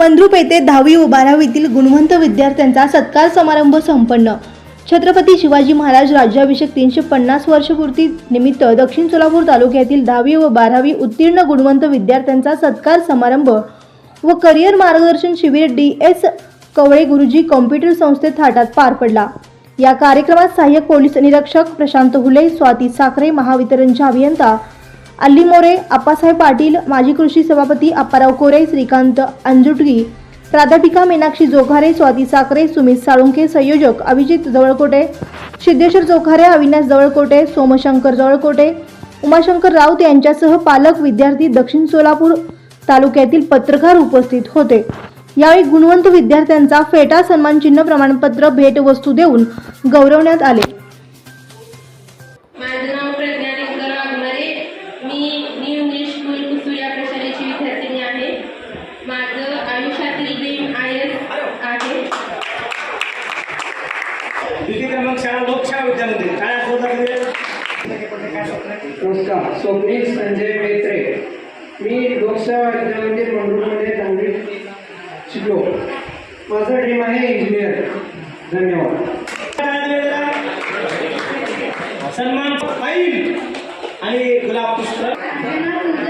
मंद्रुप येथे दहावी व बारावीतील गुणवंत विद्यार्थ्यांचा सत्कार समारंभ संपन्न. छत्रपती शिवाजी महाराज राज्याभिषेक तीनशे पन्नास वर्षपूर्ती निमित्त दक्षिण सोलापूर तालुक्यातील दहावी व बारावी उत्तीर्ण गुणवंत विद्यार्थ्यांचा सत्कार समारंभ व करिअर मार्गदर्शन शिबिर डी एस कवळे गुरुजी कॉम्प्युटर संस्थेत थाटात पार पडला. या कार्यक्रमात सहाय्यक पोलीस निरीक्षक प्रशांत हुले स्वाती साखरे महावितरणच्या अभियंता अल्ली मोरे आप्पासाहेब पाटील माजी कृषी सभापती अप्पाराव कोरे श्रीकांत अंजुटगी प्राध्यापिका मीनाक्षी जोखारे स्वाती साखरे सुमित साळुंके संयोजक अभिजित जवळकोटे सिद्धेश्वर जोखारे अविनाश जवळकोटे सोमशंकर जवळकोटे उमाशंकर राऊत यांच्यासह पालक विद्यार्थी दक्षिण सोलापूर तालुक्यातील पत्रकार उपस्थित होते. यावेळी गुणवंत विद्यार्थ्यांचा फेटा सन्मानचिन्ह प्रमाणपत्र भेटवस्तू देऊन गौरवण्यात आले. प्रशालेची विद्यार्थिनी आहे. माझं आयुष्यातील ड्रीम आय एस आहे नमस्कार. स्वप्नील संजय मेत्रे. मी लोकसेवा विद्यालयामध्ये मंगळूरमध्ये दहावी शिकलो. माझं ड्रीम आहे इंजिनियर धन्यवाद. सन्मान आणि गुलाब पुष्प